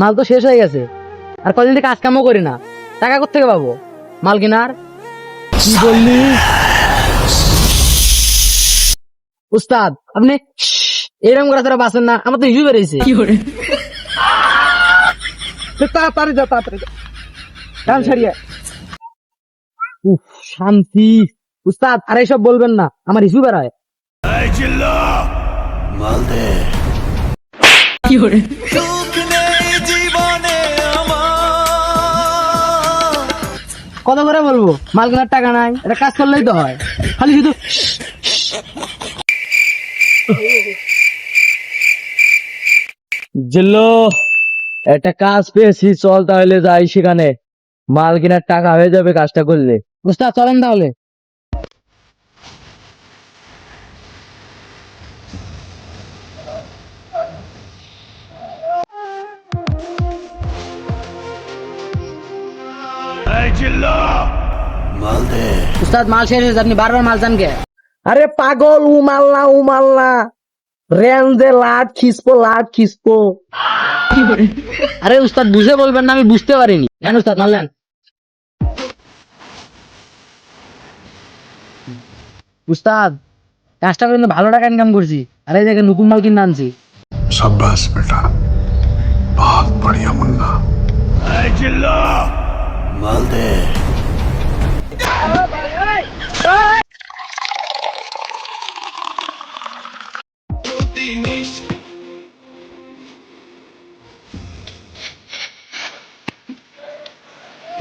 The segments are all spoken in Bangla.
মাল তো শেষ হয়ে গেছে। আর কদিন থেকে কাজ কামও করি না। টাকা কোথেকে পাবো? মাল কেনার? কি বললি? উস্তাদ আপনি এরকম করে তোরা বাঁচেন না আমার তো ইস্যু বেড়েছে তাড়াতাড়ি যা তাড়াতাড়ি যা। কান ছাড়িয়ে। উফ শান্তি। উস্তাদ আর এইসব বলবেন না আমার ইস্যু বেড়ায় কত করে বলব? মাল কেনার টাকা নাই এটা কাজ করলেই তো হয়। খালি শুধু জিল্লো একটা কাজ পেয়েছি চল তাহলে যাই সেখানে। মাল কেনার টাকা হয়ে যাবে কাজটা করলে। উস্তাদ চলেন তাহলে। উস্তাদ মাল শেষ হয়েছে আপনি বারবার মাল চান কে আরে পাগল উমাল্লা উমাল্লা। রেঞ্জে লাট খিসপো লাট খিসপো। আরে উস্তাদ বুঝে বলবেন না আমি বুঝতে পারিনি। কেন উস্তাদ মানলেন উস্তাদ কাজটা কিন্তু ভালো টাকা ইনকাম করছি। আরে দেখে জায়গায় নুকুম মাল কিনে আনছি। সাব্বাস বেটা।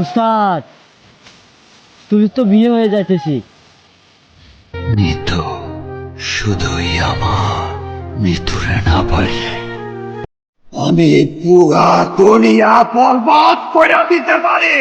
উস্তাদ তুই তো বিয়ে হয়ে যাইতেছি। মৃত্যু শুধুই আমার মৃত্যুরে না পারলে আমি পুরা দুনিয়া বরবাদ করে দিতে পারি।